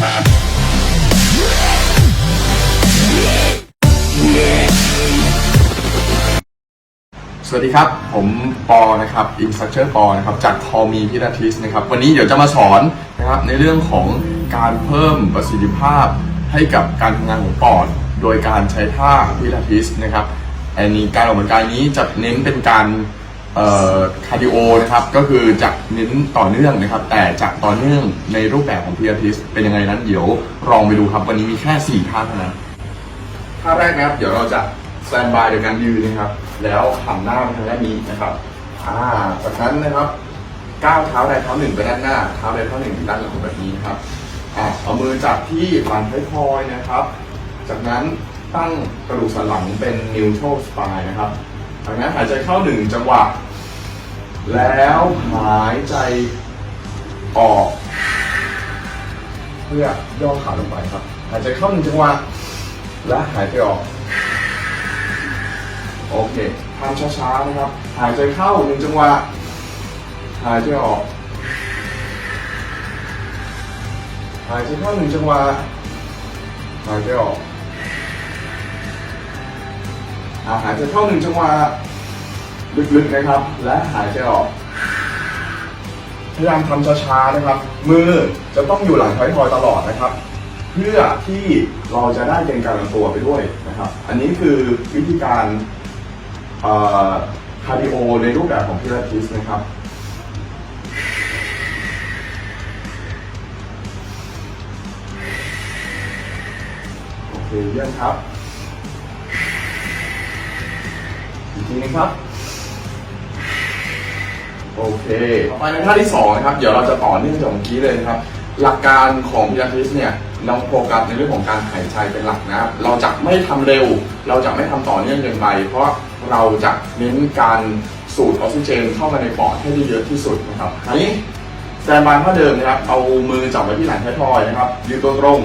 สวัสดีครับ ผมปอนะครับ Instructor ปอนะครับจากทอมีพิลาทิสนะครับวันนี้เดี๋ยวจะมาสอนนะครับในเรื่องของการเพิ่มประสิทธิภาพให้กับการทำงานของปอด โดยการใช้ท่าพิลาทิสนะครับอันนี้การออกกำลังกายนี้จะเน้นเป็นการ คาร์ดิโอนะครับก็คือจะเน้นต่อเนื่องนะครับ แต่จะต่อเนื่องในรูปแบบของพิลาทิสเป็นยังไงนั้นเดี๋ยวลองไปดูครับวันนี้มีแค่ 4 ท่าเท่านั้นท่าแรกนะครับ เดี๋ยวเราจะสแตนบายโดยการยืนนะครับ แล้วหันหน้าไปทางด้านนี้นะครับอ่าจากนั้นนะครับก้าวเท้าใดเท้าหนึ่งไปด้านหน้าเท้าใดเท้าหนึ่งไปด้านหลังแบบนี้นะครับอ่าเอามือจับที่หลังท้ายทอยนะครับ จากนั้นตั้งกระดูกสันหลังเป็น neutral spine นะครับจากนั้นหายใจเข้าหนึ่งจังหวะ แล้วหายใจออก เพื่อย่อขาลงไปครับ หายใจเข้าหนึ่งจังหวะและหายใจออก โอเคทำช้าๆนะครับ หายใจเข้าหนึ่งจังหวะ หายใจออก หายใจเข้าหนึ่งจังหวะ หายใจออกหายใจเข้าหนึ่งจังหวะ ลึกๆนะครับ และหายใจออก พยายามทำช้าๆนะครับ มือจะต้องอยู่หลังท้ายทอยตลอดนะครับ เพื่อที่เราจะได้เป็นการลำตัวไปด้วยนะครับ อันนี้คือวิธีการคาร์ดิโอในรูปแบบของพิลาทิสนะครับโอเคเยี่ยมครับ อีกทีนึงครับ โอเคต่อไปในท่าที่สองนะครับ เดี๋ยวเราจะต่อเนื่องจากเมื่อกี้เลยนะครับ หลักการของพิลาทิสเนี่ยเราโฟกัสในเรื่องของการหายใจเป็นหลักนะเราจะไม่ทำเร็ว เราจะไม่ทำต่อเนื่องเกินไป เพราะเราจะเน้นการสูดออกซิเจนเข้ามาในปอดให้ได้เยอะที่สุดนะครับอันนี้แซนบายท่าเดิมนะครับ เอามือจับไว้ที่หลังท้ายทอยนะครับ ยืนตัวตรง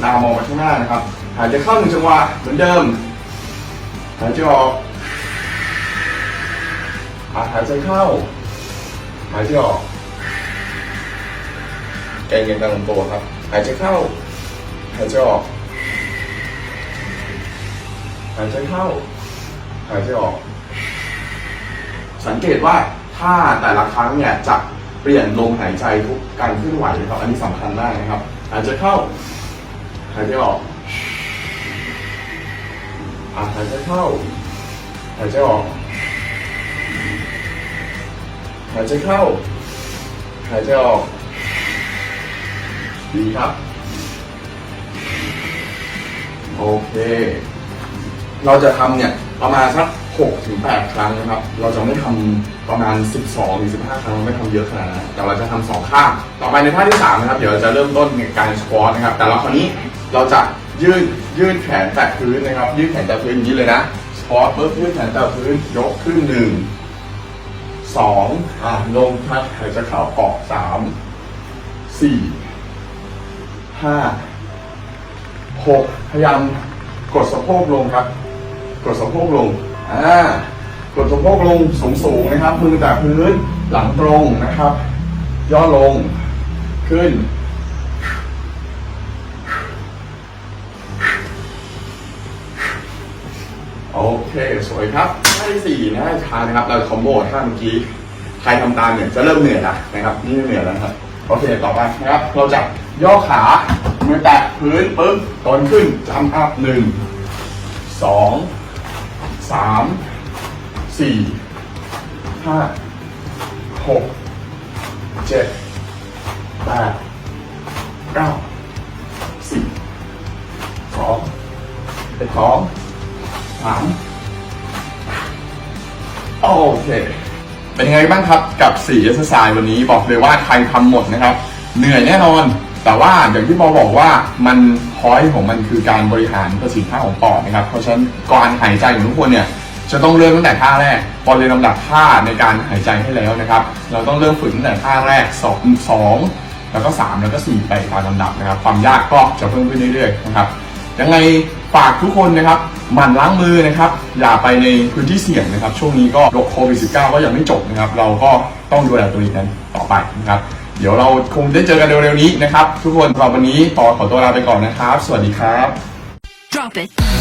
หน้ามองไปข้างหน้านะครับ หายใจเข้าหนึ่งจังหวะเหมือนเดิม หายใจออกหายใจเข้า หายใจออกแกงเย็นตามลำตัวครับ หายใจเข้า หายใจออก หายใจเข้า หายใจออก สังเกตว่าถ้าแต่ละครั้งเนี่ยจะเปลี่ยนลมหายใจทุกการเคลื่อนไหวนะครับ อันนี้สำคัญมากนะครับ หายใจเข้า หายใจออกอะหายใจเข้า หายใจออก ใจเข้า หายใจออก ดีครับ โอเค เราจะทำเนี่ยประมาณสัก6ถึง8ครั้งนะครับ เราจะไม่ทำประมาณ 12หรือ15 ครั้งเราไม่ทำเยอะขนาดนั้นแต่เราจะทำสองข้างต่อไปในท่าที่3นะครับ เดี๋ยวเราจะเริ่มต้นในการสควอตนะครับ แต่เราคราวนี้เราจะยืดยืดแขนแตะพื้นนะครับ ยืดแขนแตะพื้นอย่างนี้เลยนะสควอตปุ๊บยืดแขนแตะพื้นยกขึ้นหนึ่ง สองอ่าลงพัดหายใจเข้าออกสามสี่ห้าหกพยายามกดสะโพกลงครับ กดสะโพกลงอ่ากดสะโพกลงสูงสูงๆนะครับมือแตะพื้นหลังตรงนะครับ ย่อลงขึ้น โอเค สวยครับท่าที่สี่นะท่านะครับ เราคอมโบท่าเมื่อกี้ ใครทำตามเนี่ยจะเริ่มเหนื่อยละนะครับ นี่เหนื่อยแล้วครับ โอเค ต่อไปนะครับ เราจะย่อขามือแตะพื้นปึ๊บตอนขึ้นจำอัพหนึ่งสองสามสี่ห้าหกเจ็ดแปดเก้าสิบสองเป็นสอง สามโอเค เป็นยังไงบ้างครับกับ4 exercise วันนี้บอกเลยว่าใครทำหมดนะครับ เหนื่อยแน่นอน แต่ว่าอย่างที่ปอบอกว่ามันพอยของมันคือการบริหารประสิทธิภาพของปอดนะครับ เพราะฉะนั้นการหายใจของทุกคนเนี่ยจะต้องเริ่มตั้งแต่ท่าแรกปอเรียนลำดับท่าในการหายใจให้แล้วนะครับ เราต้องเริ่มฝึกตั้งแต่ท่าแรกสองสองแล้วก็3แล้วก็4ไปตามลำดับนะครับ ความยากก็จะเพิ่มขึ้นเรื่อยๆนะครับ ยังไงฝากทุกคนนะครับ หมั่นล้างมือนะครับ อย่าไปในพื้นที่เสี่ยงนะครับ ช่วงนี้ก็โรคโควิด -19 ก็ยังไม่จบนะครับ เราก็ต้องดูแลตัวเองกันต่อไปนะครับ เดี๋ยวเราคงได้เจอกันเร็วๆนี้นะครับ ทุกคนสำหรับวันนี้ปอขอตัวลาไปก่อนนะครับ สวัสดีครับ Drop it.